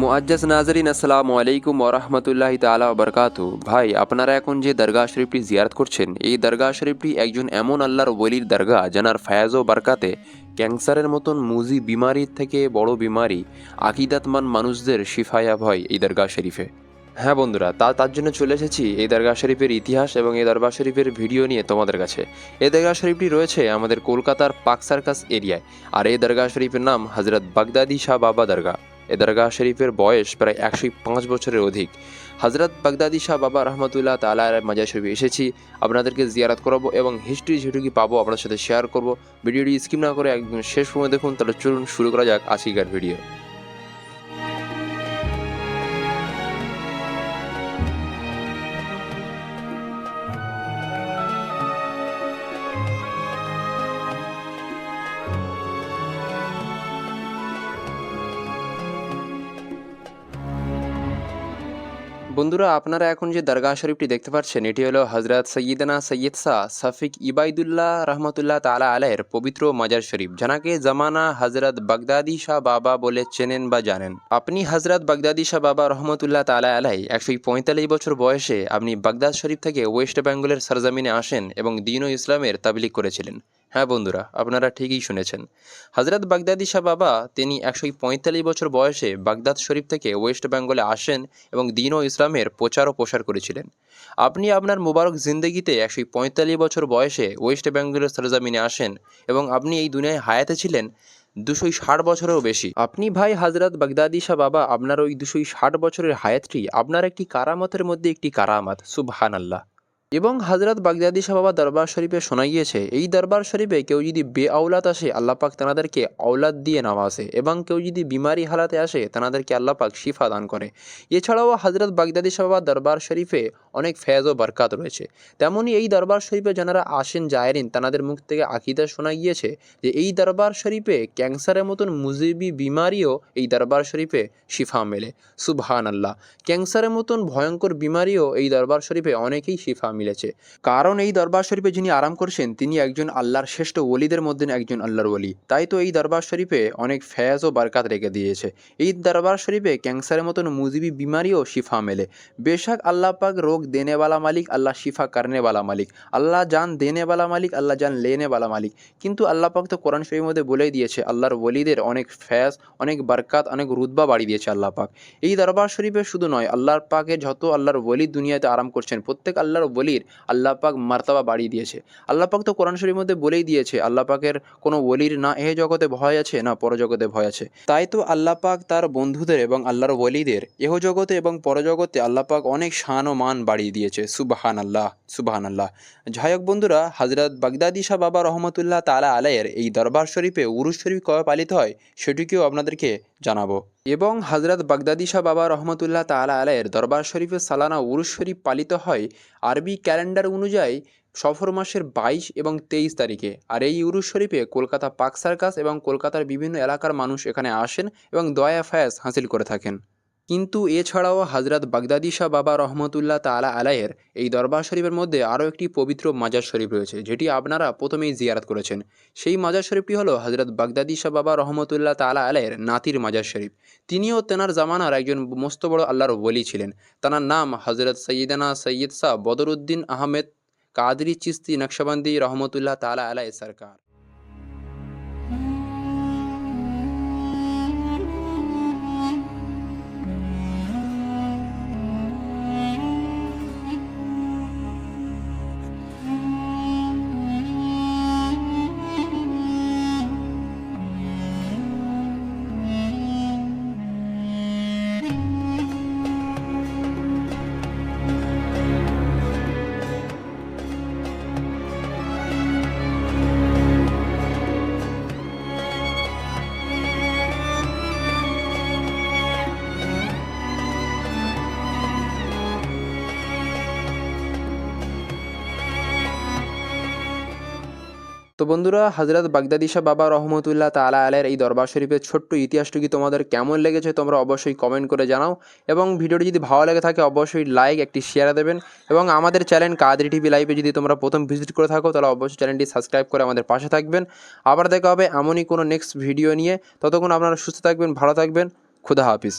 মুআজ্জাজ নাজরিন, আসসালামু আলাইকুম ওরহমতুল্লাহ তালা বরকাতু। ভাই, আপনারা এখন যে দরগা শরীফটি জিয়ারত করছেন, এই দরগা শরীফটি একজন এমন আল্লাহর ওলির দরগা জানার ফায়াজ ও বারকাতে ক্যান্সারের মতন মুজি বিমারির থেকে বড় বিমারি, আকিদাতমান মানুষদের শিফায়া ভয় এই দরগা শরীফে। হ্যাঁ বন্ধুরা, তা, তার জন্য চলে এসেছি এই দরগা শরীফের ইতিহাস এবং এই দরগা শরীফের ভিডিও নিয়ে তোমাদের কাছে। এই দরগা শরীফটি রয়েছে আমাদের কলকাতার পাক সার্কাস এরিয়ায়, আর এই দরগা শরীফের নাম হজরত বাগদাদি শাহ বাবা দরগা এ দরগাহ শরীফের বয়স প্রায় একশো পাঁচ বছরের অধিক। হজরত বাগদাদি শাহ বাবা রহমতুল্লাহ তালার মাজার শরীফে এসেছি। আপনাদেরকে জিয়ারাত করাবো এবং হিস্ট্রি যেটুকু পাবো আপনার সাথে শেয়ার করব। ভিডিওটি স্কিপ না করে একদম শেষ সময় দেখুন। তাহলে চলুন শুরু করা যাক আশিকার ভিডিও বন্ধুরা, আপনারা এখন যে দরগা শরীফটি দেখতে পাচ্ছেন, এটি হলো হজরত সৈয়দনা সৈয়দ শাহ সফিক ইবাইদুল্লাহ রহমতুল্লাহ তালা আলাহের পবিত্র মাজার শরীফ জানাকে জামানা হজরত বাগদাদি শাহ বাবা বলে চেনেন বা জানেন। আপনি হজরত বাগদাদি শাহ বাবা রহমতুল্লাহ তালা আলাই একশো পঁয়তাল্লিশ বছর বয়সে আপনি বাগদাদ শরীফ থেকে ওয়েস্ট বেঙ্গলের সরজমিনে আসেন এবং দিন ইসলামের তাবলিক করেছিলেন। হ্যাঁ বন্ধুরা, আপনারা ঠিকই শুনেছেন। হজরত বাগদাদি শাহ বাবা, তিনি একশো পঁয়তাল্লিশ বছর বয়সে বাগদাদ শরীফ থেকে ওয়েস্ট বেঙ্গলে আসেন এবং দিন ও ইসলামের প্রচার ও প্রসার করেছিলেন। আপনি আপনার মুবারক জিন্দগিতে একশো পঁয়তাল্লিশ বছর বয়সে ওয়েস্ট বেঙ্গলের সরজামিনে আসেন এবং আপনি এই দুনিয়ায় হায়াতে ছিলেন দুশো ষাট বছরেরও বেশি। আপনি ভাই হজরত বাগদাদি শাহ বাবা, আপনার ওই দুশো ষাট বছরের হায়াতটি আপনার একটি কারামতের মধ্যে একটি কারামাত সুবহান আল্লাহ এবং হজরত বাগদাদি শাহ বাবা দরবার শরীফে শোনা গিয়েছে, এই দরবার শরীফে কেউ যদি বে আওলাদ আসে আল্লাপাক তেনাদেরকে আওলাদ দিয়ে নামাসে এবং কেউ যদি বিমারি হালাতে আসে, তেনাদেরকে আল্লাপাক শিফা দান করে। এছাড়াও হজরত বাগদাদি শাহ বাবা দরবার শরীফে অনেক ফেজ ও বরকাত রয়েছে। তেমনই এই দরবার শরীফে যারা আসেন জায়রিন তাদের মুখ থেকে আকিদা শোনা গিয়েছে যে, এই দরবার শরীফে ক্যান্সারের মতন মুজিবি বিমারিও এই দরবার শরীফে শিফা মেলে। সুবহান আল্লাহ ক্যান্সারের মতন ভয়ঙ্কর বিমারিও এই দরবার শরীফে অনেকেই শিফা মিলেছে। কারণ এই দরবার শরীফে যিনি আরাম করছেন, তিনি একজন আল্লাহর শ্রেষ্ঠ ওলিদের মধ্যে একজন আল্লাহর ওলি। তাই তো এই দরবার শরীফে অনেক ফ্যাজ ও বারকাত রেখে দিয়েছে। এই দরবার শরীফে ক্যান্সারের মতন মুজিবি বিমারিও শিফা মেলে। বেশাক আল্লাহ পাক রোগ দেনেওয়ালা মালিক, আল্লাহ শিফা কারনেওয়ালা মালিক। আল্লাহ জান দেনেওয়ালা মালিক, আল্লাহ জান লেনেওয়ালা মালিক। কিন্তু আল্লাহ পাক তো কোরআন শরীর মধ্যে বলেই দিয়েছে, আল্লাহর ওলিদের অনেক ফ্যাজ, অনেক বারকাত, অনেক রুদবা বাড়ি দিয়েছে আল্লাহ পাক। এই দরবার শরীফে শুধু নয়, আল্লাহর পাকে যত আল্লাহর ওলি দুনিয়াতে আরাম করছেন, প্রত্যেক আল্লাহর বলি ওলির আল্লাহ পাক মার্তাবা বাড়িয়ে দিয়েছে। আল্লাহ পাক তো কোরআন শরীফের মধ্যে বলেই দিয়েছে, আল্লাহ পাকের কোনো ওলির না, এ জগতে ভয় আছে, না পরজগতে ভয় আছে। তাই তো আল্লাহ পাক তার বন্ধুদের এবং আল্লাহর ওলিদের, এহ জগতে এবং পরজগতে আল্লাহ পাক অনেক শান ও মান বাড়িয়ে দিয়েছে। সুবাহান আল্লাহ সুবাহান আল্লাহ যাই বন্ধুরা হজরত বাগদাদি শাহ বাবা রহমতুল্লাহ তালা আলাইয়ের এই দরবার শরীফে উরুস শরীফ কবে পালিত হয়, সেটিকেও আপনাদেরকে জানাব। এবং হজরত বাগদাদি শাহ বাবা রহমতুল্লাহ তালা আলাইয়ের দরবার শরীফে সালানা উরুস শরীফ পালিত হয়, আরবি ক্যালেন্ডার অনুযায়ী সফর মাসের বাইশ এবং তেইশ তারিখে। আর এই উরুস শরীফে কলকাতা পাক সার্কাস এবং কলকাতার বিভিন্ন এলাকার মানুষ এখানে আসেন এবং দয়া ফায়াজ হাসিল করে থাকেন। কিন্তু এছাড়াও হজরত বাগদাদি শাহ বাবা রহমতুল্লাহ তালা আলায়ের এই দরবার শরীফের মধ্যে আরও একটি পবিত্র মাজার শরীফ রয়েছে, যেটি আপনারা প্রথমেই জিয়ারাত করেছেন। সেই মাজার শরীফটি হলো হজরত বাগদাদি শাহ বাবা রহমতুল্লাহ তালা আলায়ের নাতির মাজার শরীফ। তিনিও তেনার জামানার একজন মস্ত বড় আল্লাহর বলি ছিলেন। তাঁর নাম হজরত সৈয়দানা সৈয়দ শাহ বদরুদ্দিন আহমেদ কাদরি চিস্তি নকশবন্দি রহমতুল্লাহ তালা আলাই সরকার। তো বন্ধুরা হজরত বাগদাদি শাহ বাবা রহমতুল্লাহ তালা আলের এই দরবার শরীফের ছোট্ট ইতিহাসটুকু তোমাদের কেমন লেগেছে তোমরা অবশ্যই কমেন্ট করে জানাও। এবং ভিডিওটি যদি ভালো লেগে থাকে, অবশ্যই লাইক একটি শেয়ার দেবেন। এবং আমাদের চ্যানেল কাদরি টিভি লাইভে যদি তোমরা প্রথম ভিজিট করে থাকো, তাহলে অবশ্যই চ্যানেলটি সাবস্ক্রাইব করে আমাদের পাশে থাকবেন। আবার দেখা হবে এমনই কোনো নেক্সট ভিডিও নিয়ে। ততক্ষণ আপনারা সুস্থ থাকবেন, ভালো থাকবেন। খুদা হাফিজ।